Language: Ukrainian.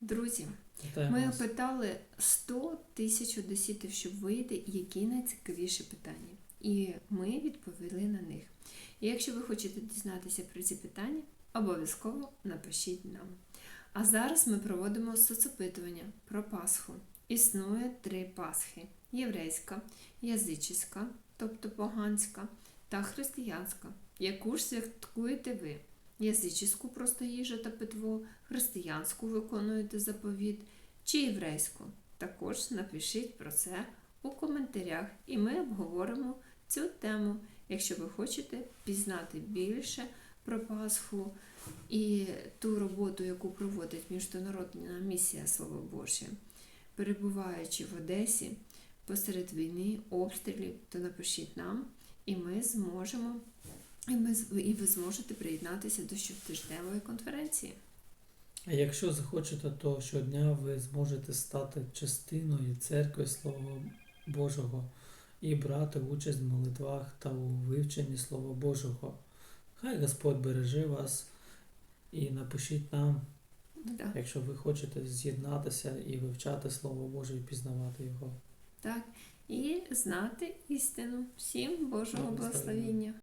Друзі, ми вас. опитали 100 тисяч одеситів, щоб вийти, які найцікавіші питання. І ми відповіли на них. І якщо ви хочете дізнатися про ці питання, обов'язково напишіть нам. А зараз ми проводимо соцопитування про Пасху. Існує три Пасхи: єврейська, язичська, тобто поганська, та християнська. Яку ж святкуєте ви? Язичську просто їжа та питво, християнську виконуєте заповіт чи єврейську. Також напишіть про це у коментарях, і ми обговоримо цю тему, якщо ви хочете пізнати більше про Пасху і ту роботу, яку проводить Міжнародна місія Слово Боже. Перебуваючи в Одесі посеред війни, обстрілів, то напишіть нам, і ми зможемо, і, ми, і ви зможете приєднатися до щотижневої конференції. А якщо захочете, то щодня ви зможете стати частиною церкви Слова Божого і брати участь в молитвах та у вивченні Слова Божого. Хай Господь береже вас і напишіть нам, Так. якщо ви хочете з'єднатися і вивчати Слово Боже і пізнавати його. Так, і знати істину. Всім Божого Благословення. благословіння.